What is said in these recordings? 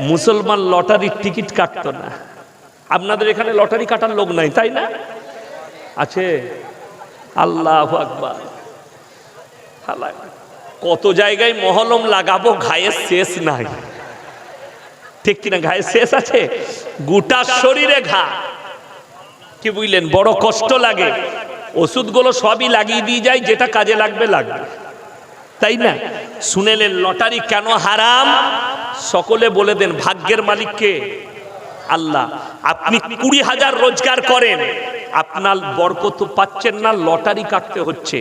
মুসলমান লটারির টিকিট কাটতো না। আপনাদের এখানে লটারি কাটার লোক নাই, তাই না? আছে? আল্লাহ আকবার। কত জায়গায় মহলম লাগাবো ঘায়ের শেষ নাই। ঠিক কিনা ঘায়ের শেষ আছে? গোটা শরীরে ঘা। কি বুঝলেন? বড় কষ্ট লাগে। ওষুধগুলো সবই লাগিয়ে দিয়ে যায়, যেটা কাজে লাগবে লাগবে। তাই না? শুনেলেন, লটারি কেন হারাম? সকলে বলে দেন, ভাগ্যের মালিককে। আল্লাহ, আপনি কুড়ি হাজার রোজগার করেন, আপনার বরকত পাচ্ছেন না, লটারি কাটতে হচ্ছে।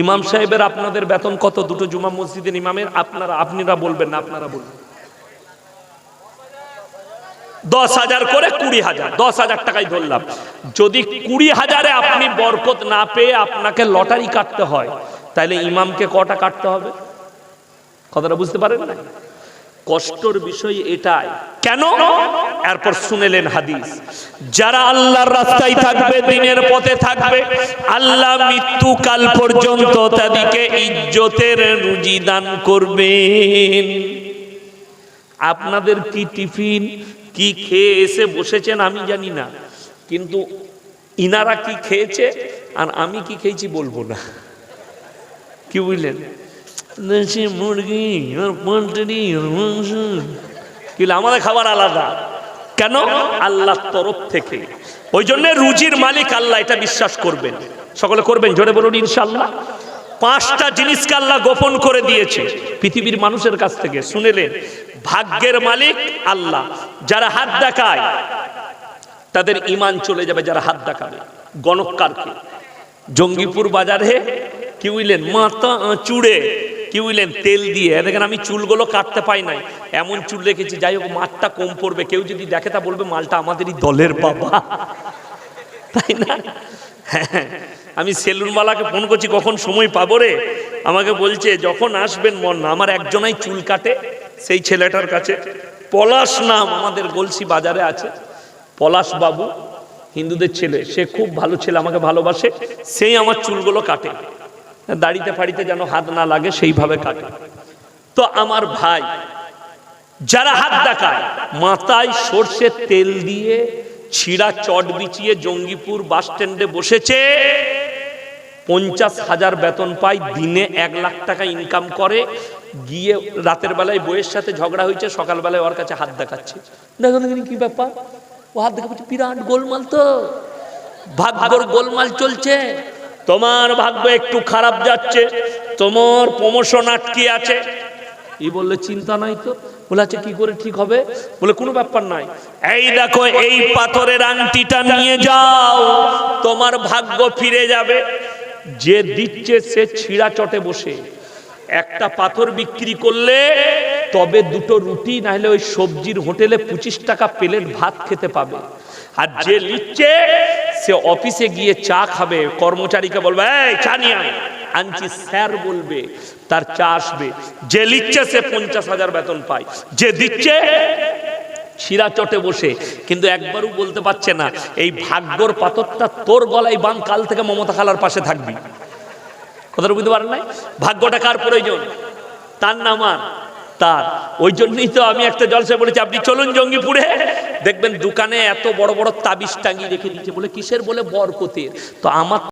ইমাম সাহেবের আপনাদের বেতন কত? দুটো জুমা মসজিদের ইমামের, আপনারা আপনারা বলবেন না, আপনারা বলবেন। দশ হাজার করে কুড়ি হাজার, দশ হাজার টাকায় ধরলাম। যদি কুড়ি হাজারে আপনি বরকত না পেয়ে আপনাকে লটারি কাটতে হয় তাহলে ইমামকে কটা কাটতে হবে? কথাটা বুঝতে পারেন না কষ্টর বিষয় এটাই। কেন? এরপর শুনেলেন হাদিস। যারা আল্লাহর রাস্তায় থাকবে, দিনের পথে থাকবে, আল্লাহ মৃত্যুকাল পর্যন্ত তাদেরকে ইজ্জতের রুজি দান করবেন। আপনাদের কি টিফিন, কি খেয়ে এসে বসেছেন আমি জানি না। কিন্তু ইনারা কি খেয়েছে? আর আমি কি খেয়েছি বলব না। কি বুঝলেন? দেশি মুরগি আর পোলট্রি আর মাংস। কিন্তু আমাদের খাবার আলাদা। কেন? আল্লাহর তরফ থেকে। ওই জন্য রুজির মালিক আল্লাহ এটা বিশ্বাস করবেন। সকলে করবেন? জোরে বলুন ইনশাল্লাহ পাঁচটা জিনিসকে আল্লাহ গোপন করে দিয়েছে পৃথিবীর মানুষের কাছ থেকে। শুনেলেন? ভাগ্যের মালিক আল্লাহ। যারা হাত দেখায়, তাদের ইমান চলে যাবে যারা হাত দেখাবে। গণকারকে। জঙ্গিপুর বাজারে কি বুঝলেন মাথা চুড়ে। কি বুঝলেন তেল দিয়ে। দেখেন আমি চুলগুলো কাটতে পাই নাই। এমন চুল রেখেছি যাই হোক মাঠটা কম পড়বে। কেউ যদি দেখে তা বলবে মালটা আমাদেরই দলের বাবা। তাই না? হ্যাঁ, আমি সেলুনওয়ালাকে ফোন করছি কখন সময় পাবো রে? আমাকে বলছে যখন আসবেন মন না আমার একজনাই চুল কাটে সেই ছেলেটার কাছে। পলাশ নাম আমাদের গলসি বাজারে আছে। পলাশ বাবু হিন্দুদের ছেলে। সে খুব ভালো ছেলে আমাকে ভালোবাসে। সেই আমার চুলগুলো কাটে। দাড়িতে ফাড়িতে যেন হাত না লাগে, সেইভাবে কাটে। তো আমার ভাই, যারা হাত দেখায়, মাথায় সর্ষের তেল দিয়ে ছিঁড়া চট বিছিয়ে জঙ্গিপুর বাস স্ট্যান্ডে বসেছে, পঞ্চাশ হাজার বেতন পায়, দিনে এক লাখ টাকা ইনকাম করে, গিয়ে রাতের বেলায় বইয়ের সাথে ঝগড়া হয়েছে, সকালবেলায় ওর কাছে হাত দেখাচ্ছে। দেখো দেখুন কি ব্যাপার? ও হাত দেখা বিরাট গোলমাল তো। ভাগ্যর গোলমাল চলছে। তোমার ভাগ্য একটু খারাপ যাচ্ছে তোমার প্রমোশন আটকে আছে। ই বললে চিন্তা নাই তো? বলে আচ্ছা কি করে ঠিক হবে? বলে কোনো ব্যাপার নাই। এই দেখো এই পাথরের আংটিটা নিয়ে যাও তোমার ভাগ্য ফিরে যাবে। যে দিচ্ছে সে ছিঁড়া চটে বসে। একটা পাথর বিক্রি করলে তবে দুটো রুটি না হলে ওই সবজির হোটেলে পঁচিশ টাকা প্লেট ভাত খেতে পাবে। আর যে লিখছে, সে অফিসে গিয়ে চা খাবে, কর্মচারীকে বলবে, এই, চা নিয়ে আনছি স্যার বলবে, তার চা আসবে। যে লিখছে, সে পঞ্চাশ হাজার বেতন পায়। যে দিচ্ছে শিরা চটে বসে। কিন্তু একবারও বলতে পারছে না, এই ভাগ্যর পাথরটা তোর গলায় বান কাল থেকে মমতা খালার পাশে থাকবি। কথাটা বুঝতে পারেন নাই? ভাগ্যটা কার প্রয়োজন? তার না আমার তার ওই জন্যই তো আমি একটা জলসে বলেছি, আপনি চলুন জঙ্গিপুরে। দেখবেন দোকানে এত বড় বড় তাবিজ টাঙিয়ে রেখে দিচ্ছে বলে কিসের বলে বরকতের। তো আমার